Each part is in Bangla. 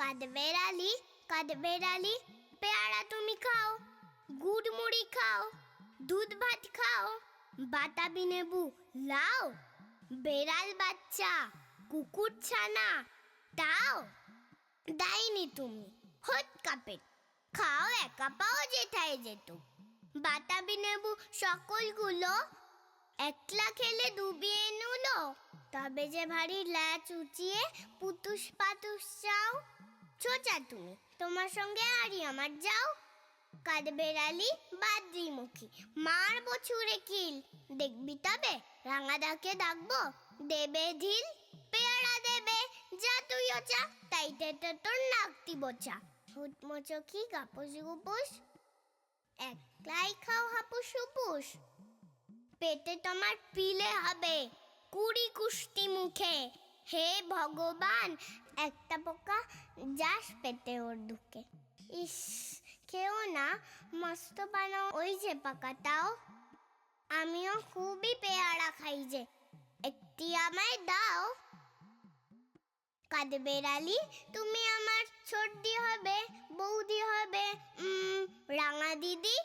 কাঠবেড়ালি কাঠবেড়ালি পেয়ারা তুমি খাও, গুড় মুড়ি খাও, দুধ ভাত খাও, বাতাবি নেবু লাও, বেড়াল বাচ্চা, কুকুর ছানা তাও দাইনি তুমি হট কাপেট খাও, একা পাও যেথায় যেত বাতাবি নেবু সকলগুলো একলা খেলে ডুবিয়ে নুলো, তবে যে ভারী ল্যাচ উঁচিয়ে পুতুস পাতুস চাও ছোচা তুমি। তোমার সঙ্গে আরই আমার যাও। কাঠবেড়ালি বাদ্রিমুখী। মার বছুরে কিল। দেখবি তবে রাঙাদাকে ডাকবো। দেবে ঢিল, পেয়ারা দেবে, যা তুই ওচা। তাইতে তো তোর নাকতি বোচা। গুপুস? একলাই খাও হাপুস হুপুস। পেটে তোমার পিলে হবে কুড়ি কুষ্টি মুখে। হে ভগবান, একটা পোকা যাস পেটে ওর ঢুকে ইস, খেও না, মস্ত বানাও। ওই যে পাকাটাও। আমিও খুবই পেয়ারা খাই যে। একটি আমায় দাও। কাঠবেড়ালি তুমি আমার ছোটদি হবে, বৌদি হবে রাঙা দিদি।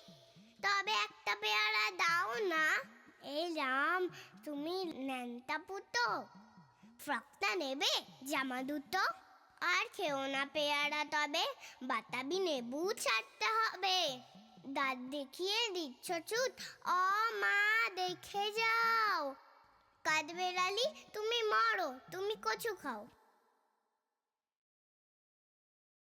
তবে একটা পেয়ারা দাও না। এই রাম, তুমি ন্যাংটা পুতো। ফ্রকটা নেবে, জামা দুটো। আর খেও না পেয়ারা, তবে বাতাবি নেবু ছাড়তে হবে। দাঁত দেখিয়ে দিচ্ছ চুত, অ মা, দেখে যাও। কাঠবেড়ালি তুমি মরো, তুমি কচু খাও।